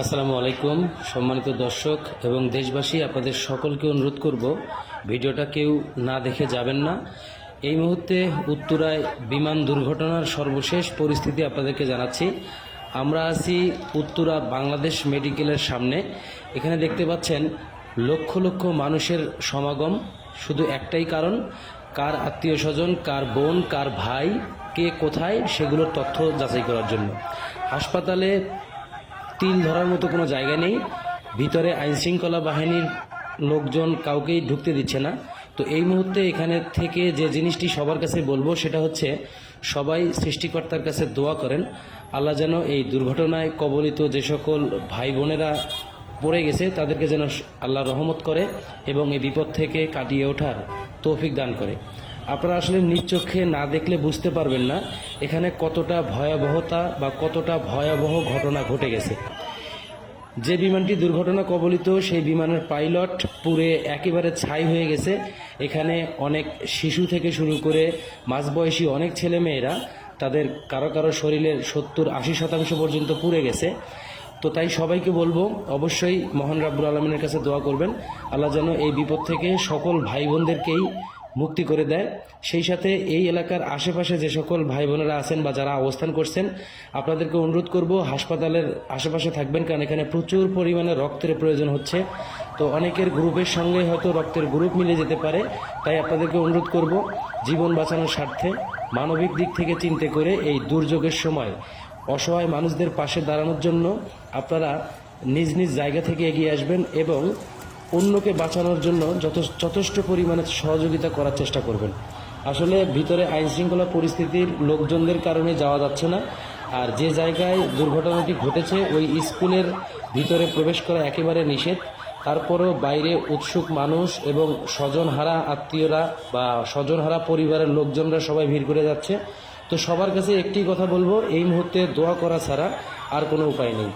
আসসালামু আলাইকুম, সম্মানিত দর্শক এবং দেশবাসী, আপনাদের সকলকে অনুরোধ করব, ভিডিওটা কেউ না দেখে যাবেন না। এই মুহূর্তে উত্তরায় বিমান দুর্ঘটনার সর্বশেষ পরিস্থিতি আপনাদেরকে জানাচ্ছি। আমরা আছি উত্তরা বাংলাদেশ মেডিকেলের সামনে। এখানে দেখতে পাচ্ছেন, লক্ষ লক্ষ মানুষের সমাগম। শুধু একটাই কারণ, কার আত্মীয় স্বজন, কার বোন, কার ভাই, কে কোথায়, সেগুলোর তথ্য যাচাই করার জন্য। হাসপাতালে তিল ধরার মতো কোনো জায়গা নেই। ভিতরে আইনশৃঙ্খলা বাহিনীর লোকজন কাউকেই ঢুকতে দিচ্ছে না। তো এই মুহূর্তে এখানে থেকে যে জিনিসটি সবার কাছে বলব, সেটা হচ্ছে সবাই সৃষ্টিকর্তার কাছে দোয়া করেন। আল্লাহ যেন এই দুর্ঘটনায় কবলিত যে সকল ভাই বোনেরা পড়ে গেছে, তাদেরকে যেন আল্লাহ রহমত করে এবং এই বিপদ থেকে কাটিয়ে ওঠার তৌফিক দান করে। আপনারা আসলে চোখে না দেখলে বুঝতে পারবেন না এখানে কতটা ভয়াবহতা বা কতটা ভয়াবহ ঘটনা ঘটে গেছে। যে বিমানটি দুর্ঘটনা কবলিত, সেই বিমানের পাইলট পুরে একেবারে ছাই হয়ে গেছে। এখানে অনেক শিশু থেকে শুরু করে মাঝবয়সী অনেক ছেলে মেয়েরা তাদের কারও কারও শরীরের সত্তর আশি শতাংশ পর্যন্ত পুড়ে গেছে। তো তাই সবাইকে বলব, অবশ্যই মহান রাব্বুল আলমিনের কাছে দোয়া করবেন। আল্লাহ যেন এই বিপদ থেকে সকল ভাই বোনদেরকেই মুক্তি করে দেয়। সেই সাথে এই এলাকার আশেপাশে যে সকল ভাই বোনেরা আছেন বা যারা অবস্থান করছেন, আপনাদেরকে অনুরোধ করব, হাসপাতালের আশেপাশে থাকবেন, কারণ এখানে প্রচুর পরিমাণে রক্তের প্রয়োজন হচ্ছে। তো অনেকের গ্রুপের সঙ্গে হয়তো রক্তের গ্রুপ মিলে যেতে পারে, তাই আপনাদেরকে অনুরোধ করব, জীবন বাঁচানোর স্বার্থে মানবিক দিক থেকে চিন্তা করে এই দুর্যোগের সময় অসহায় মানুষদের পাশে দাঁড়ানোর জন্য আপনারা নিজ নিজ জায়গা থেকে এগিয়ে আসবেন এবং অন্যকে বাঁচানোর জন্য যথ যথেষ্ট পরিমাণে সহযোগিতা করার চেষ্টা করবেন। আসলে ভিতরে আইন শৃঙ্খলা পরিস্থিতির লোকজনদের কারণে যাওয়া যাচ্ছে না। আর যে জায়গায় দুর্ঘটনাটি ঘটেছে, ওই স্কুলের ভিতরে প্রবেশ করা একেবারে নিষেধ। তারপরও বাইরে উৎসুক মানুষ এবং স্বজনহারা আত্মীয়রা বা স্বজনহারা পরিবারের লোকজনরা সবাই ভিড় করে যাচ্ছে। তো সবার কাছে একটি কথা বলব, এই মুহূর্তে দোয়া করা ছাড়া আর কোনো উপায় নেই।